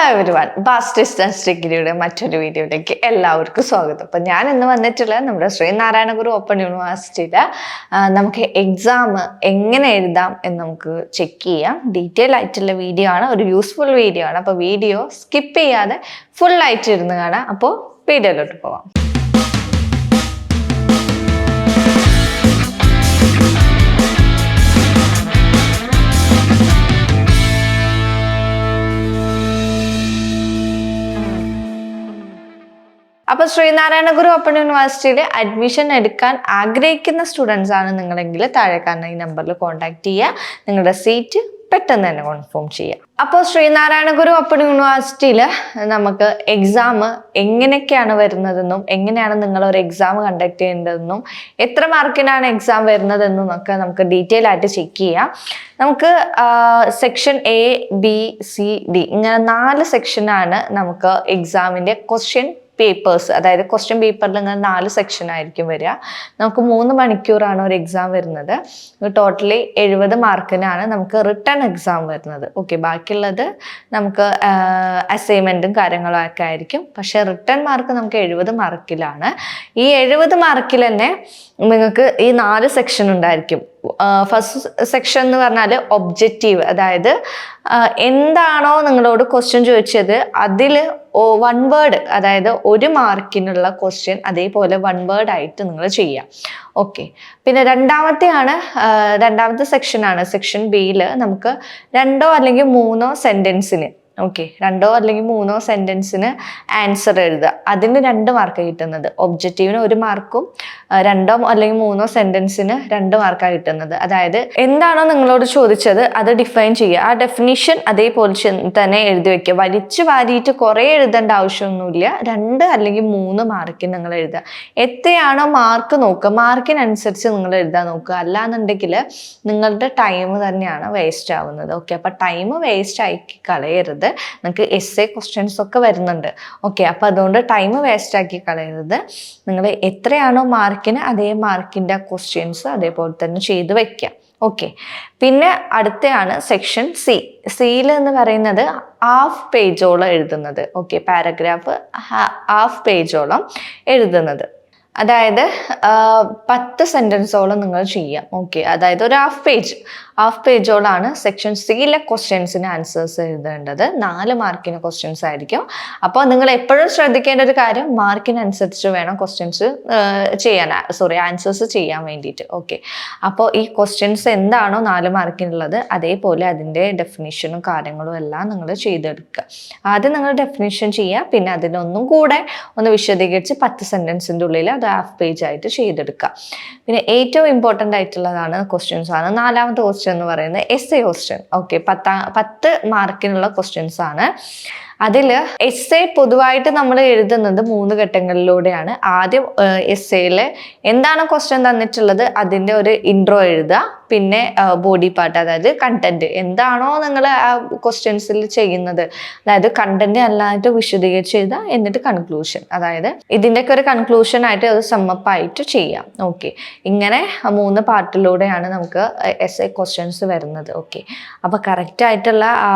Hello everyone bass distance ഡിഗ്രിയുടെ മറ്റൊരു വീഡിയോയിലേക്ക് എല്ലാവർക്കും സ്വാഗതം. അപ്പം ഞാൻ ഇന്ന് വന്നിട്ടുള്ളത് നമ്മുടെ ശ്രീനാരായണ ഗുരു ഓപ്പൺ യൂണിവേഴ്സിറ്റിയിൽ നമുക്ക് എക്സാം എങ്ങനെ എഴുതാം എന്ന് നമുക്ക് ചെക്ക് ചെയ്യാം. ഡീറ്റെയിൽ ആയിട്ടുള്ള വീഡിയോ ആണ്. ഒരു യൂസ്ഫുൾ വീഡിയോ ആണ്. അപ്പോൾ വീഡിയോ സ്കിപ്പ് ചെയ്യാതെ ഫുൾ ആയിട്ട് ഇരുന്ന് കാണാം. അപ്പോൾ വീഡിയോയിലോട്ട് പോവാം. അപ്പോൾ ശ്രീനാരായണ ഗുരു ഓപ്പൺ യൂണിവേഴ്സിറ്റിയിൽ അഡ്മിഷൻ എടുക്കാൻ ആഗ്രഹിക്കുന്ന സ്റ്റുഡൻസ് ആണ് നിങ്ങളെങ്കിൽ താഴെ കാണുന്ന ഈ നമ്പറിൽ കോൺടാക്ട് ചെയ്യുക. നിങ്ങളുടെ സീറ്റ് പെട്ടെന്ന് തന്നെ കൺഫേം ചെയ്യാം അപ്പോൾ ശ്രീനാരായണ ഗുരു ഓപ്പൺ യൂണിവേഴ്സിറ്റിയിൽ നമുക്ക് എക്സാം എങ്ങനെയൊക്കെയാണ് വരുന്നതെന്നും എങ്ങനെയാണ് നിങ്ങൾ ഒരു എക്സാം കണ്ടക്ട് ചെയ്യേണ്ടതെന്നും എത്ര മാർക്കിനാണ് എക്സാം വരുന്നതെന്നും ഒക്കെ നമുക്ക് ഡീറ്റെയിൽ ആയിട്ട് ചെക്ക് ചെയ്യാം. നമുക്ക് section A B C D ഇങ്ങനെ നാല് സെക്ഷനാണ് നമുക്ക് എക്സാമിന്റെ ക്വസ്റ്റ്യൻ പേപ്പേഴ്സ് അതായത് ക്വസ്റ്റ്യൻ പേപ്പറിൽ ഇങ്ങനെ നാല് സെക്ഷൻ ആയിരിക്കും വരിക. നമുക്ക് മൂന്ന് മണിക്കൂറാണ് ഒരു എക്സാം വരുന്നത്. ടോട്ടലി എഴുപത് മാർക്കിനാണ് നമുക്ക് റിട്ടേൺ എക്സാം വരുന്നത്. ഓക്കെ ബാക്കിയുള്ളത് നമുക്ക് അസൈൻമെന്റും കാര്യങ്ങളും ഒക്കെ ആയിരിക്കും. പക്ഷേ റിട്ടേൺ മാർക്ക് നമുക്ക് എഴുപത് മാർക്കിലാണ് ഈ എഴുപത് മാർക്കിൽ തന്നെ നിങ്ങൾക്ക് ഈ നാല് സെക്ഷൻ ഉണ്ടായിരിക്കും. ഫസ്റ്റ് സെക്ഷൻ എന്ന് പറഞ്ഞാൽ ഒബ്ജക്റ്റീവ് അതായത് എന്താണോ നിങ്ങളോട് ക്വസ്റ്റ്യൻ ചോദിച്ചത് അതിൽ വൺ വേർഡ് അതായത് ഒരു മാർക്കിനുള്ള ക്വസ്റ്റ്യൻ അതേപോലെ വൺ വേർഡ് ആയിട്ട് നിങ്ങൾ ചെയ്യാം. ഓക്കെ പിന്നെ രണ്ടാമത്തെയാണ് രണ്ടാമത്തെ സെക്ഷനാണ് സെക്ഷൻ ബിയിൽ നമുക്ക് രണ്ടോ അല്ലെങ്കിൽ മൂന്നോ സെന്റൻസിന് ഓക്കെ രണ്ടോ അല്ലെങ്കിൽ മൂന്നോ സെന്റൻസിന് ആൻസർ എഴുതുക. അതിന് രണ്ട് മാർക്ക് കിട്ടുന്നത്. ഒബ്ജക്റ്റീവിന് ഒരു മാർക്കും രണ്ടോ അല്ലെങ്കിൽ മൂന്നോ സെന്റൻസിന് രണ്ട് മാർക്കാണ് കിട്ടുന്നത്. അതായത് എന്താണോ നിങ്ങളോട് ചോദിച്ചത് അത് ഡിഫൈൻ ചെയ്യുക. ആ ഡെഫിനിഷൻ അതേപോലെ തന്നെ എഴുതി വെക്കുക. വലിച്ചു വാരിയിട്ട് കുറേ എഴുതേണ്ട ആവശ്യമൊന്നുമില്ല. രണ്ട് അല്ലെങ്കിൽ മൂന്ന് മാർക്കിന് നിങ്ങൾ എഴുതുക. എത്രയാണോ മാർക്ക് നോക്കുക. മാർക്കിനനുസരിച്ച് നിങ്ങൾ എഴുതാൻ നോക്കുക. അല്ലാന്നുണ്ടെങ്കിൽ നിങ്ങളുടെ ടൈം തന്നെയാണ് വേസ്റ്റ് ആവുന്നത്. ഓക്കെ അപ്പം ടൈം വേസ്റ്റ് ആക്കി കളയരുത്. നിങ്ങൾക്ക് എസ് എ ക്വസ്റ്റ്യൻസ് ഒക്കെ വരുന്നുണ്ട്. ഓക്കെ അപ്പം അതുകൊണ്ട് ടൈം വേസ്റ്റ് ആക്കി കളയരുത്. നിങ്ങൾ എത്രയാണോ മാർക്കിന് അതേ മാർക്കിന്റെ ക്വസ്റ്റ്യൻസ് അതേപോലെ തന്നെ ചെയ്ത് വെക്കുക ഓക്കെ പിന്നെ അടുത്തയാണ് സെക്ഷൻ സി സിയിൽ എന്ന് പറയുന്നത് ഹാഫ് പേജോളം എഴുതുന്നത്. ഓക്കെ പാരഗ്രാഫ് ഹാഫ് പേജോളം എഴുതുന്നത്. അതായത് പത്ത് സെന്റൻസോളം നിങ്ങൾ ചെയ്യാം. ഓക്കെ അതായത് ഒരു ഹാഫ് പേജ് ഹാഫ് പേജോളാണ് സെക്ഷൻ സിയിലെ ക്വസ്റ്റ്യൻസിന് ആൻസേഴ്സ് എഴുതേണ്ടത്. നാല് മാർക്കിന് ക്വസ്റ്റ്യൻസ് ആയിരിക്കും. അപ്പോൾ നിങ്ങൾ എപ്പോഴും ശ്രദ്ധിക്കേണ്ട ഒരു കാര്യം മാർക്കിനനുസരിച്ച് വേണം ക്വസ്റ്റ്യൻസ് ചെയ്യാൻ സോറി ആൻസേഴ്സ് ചെയ്യാൻ വേണ്ടിയിട്ട്. ഓക്കെ അപ്പോൾ ഈ ക്വസ്റ്റ്യൻസ് എന്താണോ നാല് മാർക്കിനുള്ളത് അതേപോലെ അതിന്റെ ഡെഫിനിഷനും കാര്യങ്ങളും എല്ലാം നിങ്ങൾ ചെയ്തെടുക്കുക. ആദ്യം നിങ്ങൾ ഡെഫിനിഷൻ ചെയ്യുക പിന്നെ അതിനൊന്നും കൂടെ ഒന്ന് വിശദീകരിച്ച് പത്ത് സെന്റൻസിന്റെ ഉള്ളിൽ അത് ഹാഫ് പേജ് ആയിട്ട് ചെയ്തെടുക്കുക. പിന്നെ ഏറ്റവും ഇമ്പോർട്ടന്റ് ആയിട്ടുള്ളതാണ് ക്വസ്റ്റ്യൻസ് ആണ്. നാലാമത്തെ ക്വസ്റ്റ്യൻ എന്ന് പറയുന്നത് എസ് എ ക്വസ്റ്റ്യൻ ഓക്കെ പത്താ പത്ത് മാർക്കിനുള്ള ക്വസ്റ്റ്യൻസ് ആണ്. അതിൽ എസ് എ പൊതുവായിട്ട് നമ്മൾ എഴുതുന്നത് മൂന്ന് ഘട്ടങ്ങളിലൂടെയാണ്. ആദ്യം എസ് എയിൽ എന്താണ് ക്വസ്റ്റ്യൻ തന്നിട്ടുള്ളത് അതിന്റെ ഒരു ഇൻട്രോ എഴുതുക. പിന്നെ ബോഡി പാർട്ട് അതായത് കണ്ടന്റ് എന്താണോ നിങ്ങൾ ആ ക്വസ്റ്റ്യൻസിൽ ചെയ്യുന്നത്. അതായത് കണ്ടന്റ് അല്ലാതെ വിശദീകരിച്ച് ചെയ്താൽ എന്നിട്ട് കൺക്ലൂഷൻ അതായത് ഇതിന്റെയൊക്കെ ഒരു കൺക്ലൂഷൻ ആയിട്ട് അത് സമ്മപ്പ് ആയിട്ട് ചെയ്യാം. ഓക്കെ ഇങ്ങനെ മൂന്ന് പാർട്ടിലൂടെയാണ് നമുക്ക് എസ് എ ക്വസ്റ്റ്യൻസ് വരുന്നത്. ഓക്കെ അപ്പോൾ കറക്റ്റ് ആയിട്ടുള്ള ആ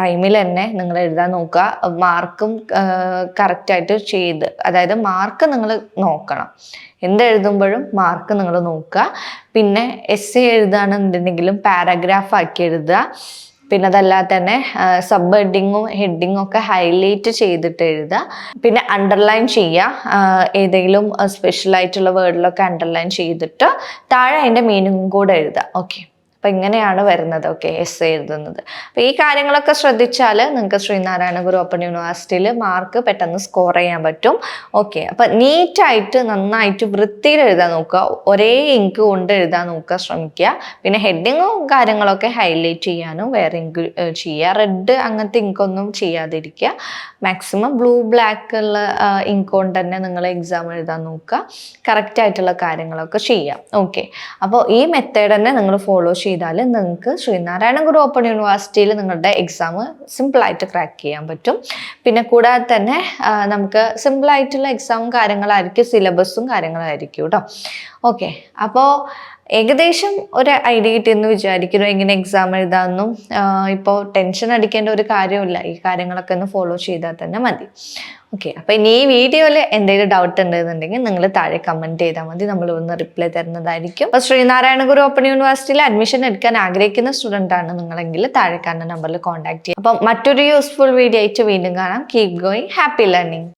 ടൈമിൽ തന്നെ നിങ്ങൾ എഴുതാൻ നോക്കുക. മാർക്കും കറക്റ്റായിട്ട് ചെയ്ത് അതായത് മാർക്ക് നിങ്ങൾ നോക്കണം. എന്തെഴുതുമ്പോഴും മാർക്ക് നിങ്ങൾ നോക്കുക. പിന്നെ എസ് എ എഴുതുകയാണെന്നുണ്ടെങ്കിലും പാരഗ്രാഫ് ആക്കി എഴുതുക. പിന്നെ അതല്ലാതെ തന്നെ സബ് ഹെഡിങ്ങും ഹെഡിങ്ങും ഒക്കെ ഹൈലൈറ്റ് ചെയ്തിട്ട് എഴുതുക. പിന്നെ അണ്ടർലൈൻ ചെയ്യുക. ഏതെങ്കിലും സ്പെഷ്യലായിട്ടുള്ള വേർഡിലൊക്കെ അണ്ടർലൈൻ ചെയ്തിട്ട് താഴെ അതിന്റെ മീനിങ്ങും കൂടെ എഴുതുക. ഓക്കെ അപ്പം ഇങ്ങനെയാണ് വരുന്നത് ഓക്കെ എസ് എഴുതുന്നത്. അപ്പം ഈ കാര്യങ്ങളൊക്കെ ശ്രദ്ധിച്ചാൽ നിങ്ങൾക്ക് ശ്രീനാരായണ ഗുരു ഓപ്പൺ യൂണിവേഴ്സിറ്റിയിൽ മാർക്ക് പെട്ടെന്ന് സ്കോർ ചെയ്യാൻ പറ്റും ഓക്കെ അപ്പം നീറ്റായിട്ട് നന്നായിട്ട് വൃത്തിയിൽ എഴുതാൻ നോക്കുക ഒരേ ഇങ്ക് കൊണ്ട് എഴുതാൻ നോക്കുക ശ്രമിക്കുക. പിന്നെ ഹെഡിങ്ങും കാര്യങ്ങളൊക്കെ ഹൈലൈറ്റ് ചെയ്യാനും വേറെ ഇങ്ക് ചെയ്യുക റെഡ് അങ്ങനത്തെ ഇങ്കൊന്നും ചെയ്യാതിരിക്കുക. മാക്സിമം ബ്ലൂ ബ്ലാക്ക് ഉള്ള ഇങ്ക് കൊണ്ട് തന്നെ നിങ്ങൾ എക്സാം എഴുതാൻ നോക്കുക. കറക്റ്റ് ആയിട്ടുള്ള കാര്യങ്ങളൊക്കെ ചെയ്യുക ഓക്കെ അപ്പോൾ ഈ മെത്തേഡ് തന്നെ നിങ്ങൾ ഫോളോ ചെയ്താൽ നിങ്ങൾക്ക് ശ്രീനാരായണ ഗുരു ഓപ്പൺ യൂണിവേഴ്സിറ്റിയിൽ നിങ്ങളുടെ എക്സാം സിമ്പിളായിട്ട് ക്രാക്ക് ചെയ്യാൻ പറ്റും. പിന്നെ കൂടാതെ തന്നെ നമുക്ക് സിമ്പിളായിട്ടുള്ള എക്സാമും കാര്യങ്ങളായിരിക്കും സിലബസും കാര്യങ്ങളായിരിക്കും കേട്ടോ ഓക്കെ അപ്പോൾ ഏകദേശം ഒരു ഐഡിയ കിട്ടിയെന്ന് വിചാരിക്കുന്നു. എങ്ങനെ എക്സാം എഴുതാമെന്നും ഇപ്പോൾ ടെൻഷൻ അടിക്കേണ്ട ഒരു കാര്യമില്ല ഈ കാര്യങ്ങളൊക്കെ ഒന്ന് ഫോളോ ചെയ്താൽ തന്നെ മതി. ഓക്കെ അപ്പോൾ ഇനി ഈ വീഡിയോയിൽ എന്തെങ്കിലും ഡൗട്ട് ഉണ്ടെന്നുണ്ടെങ്കിൽ നിങ്ങൾ താഴെ കമന്റ് ചെയ്താൽ മതി. നമ്മൾ ഒന്ന് റിപ്ലൈ തരുന്നതായിരിക്കും. അപ്പോൾ ശ്രീനാരായണ ഗുരു ഓപ്പൺ യൂണിവേഴ്സിറ്റിയിൽ അഡ്മിഷൻ എടുക്കാൻ ആഗ്രഹിക്കുന്ന സ്റ്റുഡന്റ് ആണ് നിങ്ങളെങ്കിൽ താഴെ കാണുന്ന നമ്പറിൽ കോൺടാക്ട് ചെയ്യുക. അപ്പം മറ്റൊരു യൂസ്ഫുൾ വീഡിയോ ആയിട്ട് വീണ്ടും കാണാം. Keep going happy learning